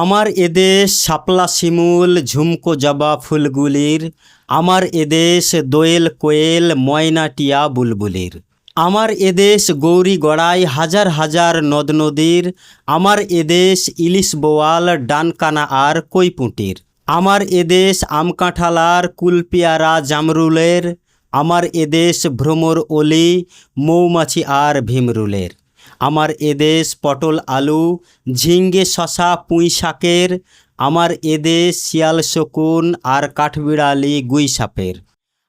আমার এদেশ শাপলা শিমুল, ঝুমকো জবা ফুলগুলির। আমার এদেশ দোয়েল কোয়েল, ময়না টিয়া বুলবুলির। আমার এদেশ গৌরী গড়াই, হাজার হাজার নদ নদীর। আমার এদেশ ইলিশ বোয়াল, ডানকানা আর কৈপুঁটির। আমার এদেশ আমকাঁঠালার কুলপিয়ারা জামরুলের। আমার এদেশ ভ্রমর অলি, মৌমাছি আর ভীমরুলের। আমার এদেশ পটল আলু, ঝিঙ্গে শশা পুঁই শাকের। আমার এদেশ শিয়াল, শকুন আর কাঠবিড়ালি, গুই সাপের।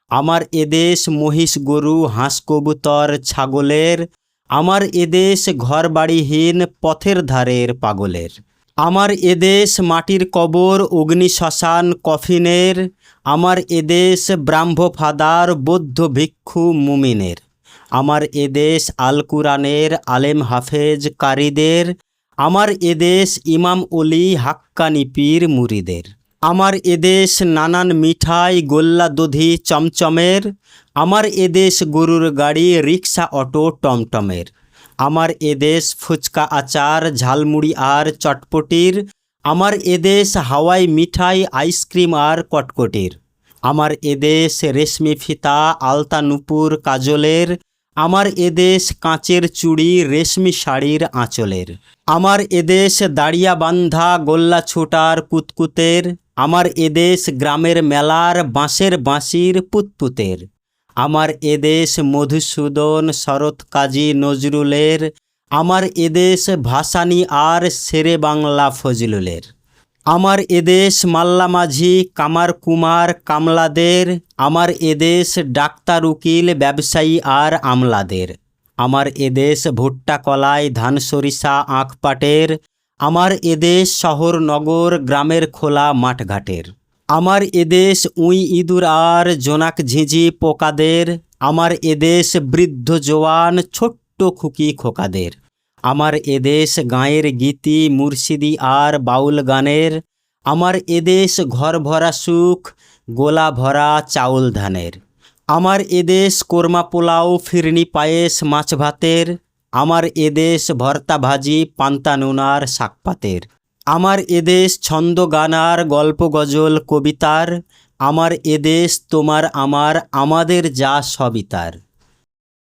আমার এদেশ মহিষ, গরু, হাঁস, কবুতর, ছাগলের। আমার এদেশ ঘরবাড়িহীন, পথের ধারের পাগলের। আমার এদেশ মাটির কবর, অগ্নি শ্মশান, কফিনের। আমার এদেশ ব্রাহ্ম ফাদার বৌদ্ধ ভিক্ষু মুমিনের। আমার এদেশ আল কুরআনের আলেম হাফেজ কারীদের আমার এদেশ ইমাম অলি হাক্কানি পীর মুরিদের, আমার এদেশ নানান মিঠাই গোল্লা দধি চমচমের, আমার এদেশ গরুর গাড়ি, রিক্সা, অটো টমটমের, আমার এদেশ ফুচকা আচার, ঝালমুড়ি আর চটপটির, আমার এদেশ হাওয়াই মিঠাই, আইসক্রিম আর কটকটির, আমার এদেশ রেশমি ফিতা, আলতা নুপুর কাজলের আমার এদেশ কাঁচের চুড়ি, রেশমি শাড়ির আঁচলের। আমার এদেশ দাড়িয়া বান্ধা, গোল্লা ছোটার কুতকুতের আমার এদেশ গ্রামের মেলার, বাঁশের বাঁশির পুতপুতের। আমার এদেশ মধুসূদন, শরৎ কাজী নজরুলের। আমার এদেশ ভাসানী আর শেরে বাংলা ফজলুলের। আমার এদেশ মাল্লা মাঝি কামার কুমার কামলাদের, আমার এদেশ ডাক্তার, উকিল, ব্যবসায়ী আর আমলাদের। আমার এদেশ ভুট্টা কলাই, ধান সরিষা, আখ পাটের। আমার এদেশ শহর, নগর, গ্রামের খোলা মাঠঘাটের। আমার এদেশ উই ইঁদুর আর, জোনাক ঝিঁঝি পোকাদের। আমার এদেশ বৃদ্ধ জোয়ান, ছোট্ট খুকি খোকাদের। আমার এদেশ গাঁয়ের গীতি, মুর্শিদি আর বাউল গানের। আমার এদেশ ঘর ভরা সুখ, গোলা ভরা চাউল ধানের। আমার এদেশ কোরমা পোলাও, ফিরনি পায়েস, মাছ ভাতের। আমার এদেশ ভর্তা ভাজি, পান্তা নুনার শাকপাতের আমার এদেশ ছন্দ গানার গল্প গজল কবিতার। আমার এদেশ তোমার, আমার, আমাদের যা সবিতার